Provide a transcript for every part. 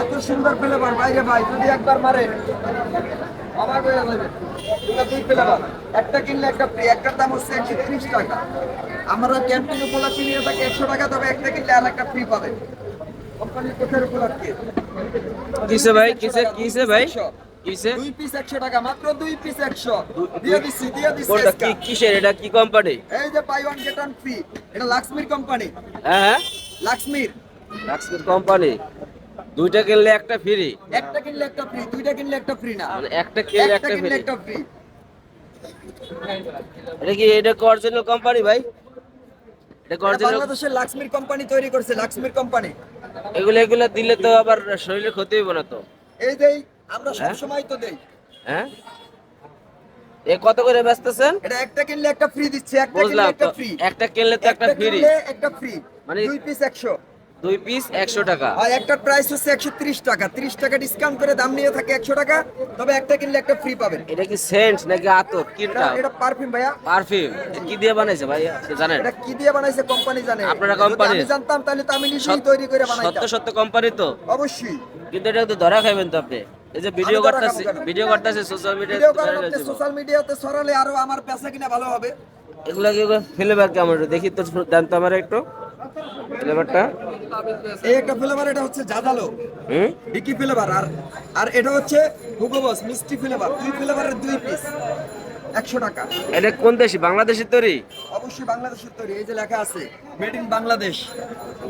এত সুন্দর ফ্লেভার বাইরে ভাই যদি একবার মারে অবাক হয়ে যাবে। দুই ফ্লেভার একটা কিনলে একটা ফ্রি একটার দাম হচ্ছে একশো তিরিশ টাকা। আমরা ক্যাম্পিং উপলক্ষে নিয়ে থাকি একশো টাকা তবে একটা কিনলে আর একটা ফ্রি পাবে। কোম্পানির কোথার উপলক্ষে? কিসে ভাই? কিসে কিসে ভাই? দুই পিস একশো টাকা মাত্র দুই পিস একশো। দিয়ে দিচ্ছি দিয়ে দিচ্ছি কোনটা? কি কিসের? এটা কি কোম্পানি এই যে buy one get one free এটা লাক্সমির কোম্পানি হ্যাঁ লাক্সমির লাক্সমির কোম্পানি দুইটা কিনলে একটা ফ্রি একটা কিনলে একটা ফ্রি দুইটা কিনলে একটা ফ্রি না। মানে একটা কিনলে একটা ফ্রি একটা ফ্রি এটা কি এটা অরিজিনাল কোম্পানি ভাই? এটা অরিজিনাল বাংলাদেশের লাক্সমির কোম্পানি তৈরি করছে লাক্সমির কোম্পানি এগুলো এগুলো দিলে তো আবার শরীরে ক্ষতি হইব না তো। এই যে আমরা হ্যাঁ? সব সময় তো দেই। হ্যাঁ? এ কত করে বেচতেছেন? এটা একটা কিনলে একটা ফ্রি দিচ্ছে একটা কিনলে একটা ফ্রি একটা কিনলে তো একটা ফ্রি একটা ফ্রি মানে- দুই পিস একশো। দুই পিস একশো টাকা। আর একটা প্রাইস হচ্ছে একশো ত্রিশ টাকা। ত্রিশ টাকা ডিসকাউন্ট করে দাম নিয়ে থাকে একশো টাকা তবে একটা কিনলে একটা ফ্রি পাবেন। এটা কি সেন্ট নাকি আতর? এটা এটা? পারফিউম ভাইয়া। পারফিউম কি দিয়ে বানাইছে ভাই? জানেন। এটা কি দিয়ে বানাইছে কোম্পানি জানে। আপনারা company? আমি জানতাম তাহলে তো আমি নিজেই তৈরি করে সত্য বানাইতাম। সত্য কোম্পানি তো। অবশ্যই। কিন্তু এটা তো ধরা খাইবেন তো আপনি। এই যে ভিডিও করতেছি ভিডিও করতেছি সোশ্যাল মিডিয়াতে সোশ্যাল মিডিয়াতে ছড়ালে আরও আমার পেশা কিনা ভালো হবে। এগুলা কি ফ্লেভার কেমন দেখি তো দেন তো আমার একটু। ফ্লেভারটা এই একটা ফ্লেভার এটা হচ্ছে জাদালো হুম? ডিকি ফ্লেভার আর আর এটা হচ্ছে হুগো বস মিষ্টি ফ্লেভার দুই ফ্লেভারের দুই পিস একশো টাকা। এটা কোন দেশি? বাংলাদেশি তৈরি? অবশ্যই বাংলাদেশের তৈরি। এই যে লেখা আছে made in Bangladesh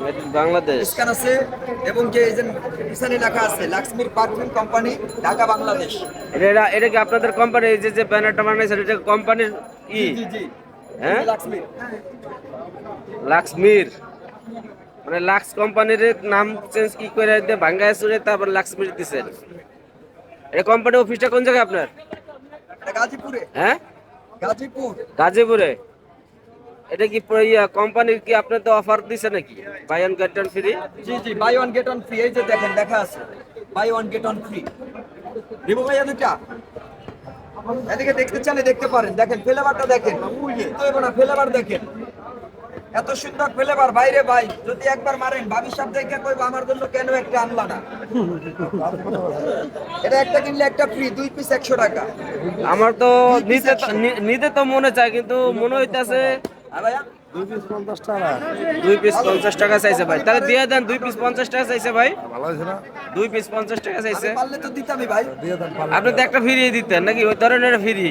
Made in Bangladesh scan আছে এবং যে এই যে পিছনে লেখা আছে লাক্সমির পারফিউম কোম্পানি ঢাকা বাংলাদেশ এটা এটা- কি আপনাদের কোম্পানি এই যে যে ব্যানারটা বানাইছে এটা কোম্পানির ই? জি জি হ্যাঁ? লাক্সমির লাক্সমির মানে লাক্স কোম্পানির নাম চেঞ্জ কি করে দিয়ে ভাঙ্গায় চুরে তারপর লাক্সমির দিছেন? এটা কোম্পানি অফিসটা কোন জায়গায় আপনার? গাজীপুরে। হ্যাঁ? গাজীপুর। গাজীপুরে? এটা কি ইয়া কোম্পানির কি আপনার তো অফার দিছে নাকি? Buy one get one free জি জি buy one get one free এই যে দেখেন দেখা আছে। Buy one get one free Ribo ভাইয়া দুটা এদিকে দেখতে চান দেখতে পারেন। দেখেন ফ্লেভারটা দেখেন। কিনতে হবে না ফ্লেভার দেখেন। এত সুন্দর ফ্লেভার বাইরে ভাই যদি একবার মারেন ভাবি সাহেব দেখে কইবো আমার জন্য কেন একটা আনলা না? এটা একটা কিনলে একটা ফ্রি দুই পিস একশো টাকা। আমার তো নিতে নিতে তো মনে চায় কিন্তু মনে হইতাছে দুই পিস পঞ্চাশ টাকা। চাইছে ভাই। তাহলে দিয়ে দেন দুই পিস পঞ্চাশ টাকা চাইছে ভাই। দুই পিস পঞ্চাশ টাকা চাইছে। আমি পারলে তো দিতামই ভাই। আপনি তো একটা ফিরিয়ে দিতেন নাকি? ওই ধরনের ফ্রি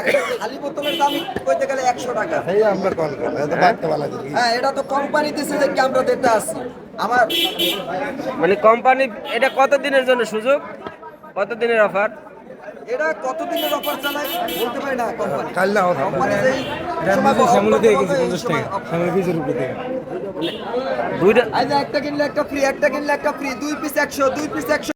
একটা খালি বোতলের দাম কইতে গেলে একশো টাকা। এই আমরা কল করব এত বাড়তে ভালো লাগে হ্যাঁ এটা তো কোম্পানি দিছে দেখে আমরা দিতে আসছি আমার মানে কোম্পানি এটা কত দিনের জন্য সুযোগ? কত দিনের অফার এটা কত দিনের অফার চালায় বলতে পারি না কোম্পানি কাল কোম্পানি যেই। দুইটা এই একটা কিনলে একটা ফ্রি একটা কিনলে একটা ফ্রি দুই পিস একশো দুই পিস একশো।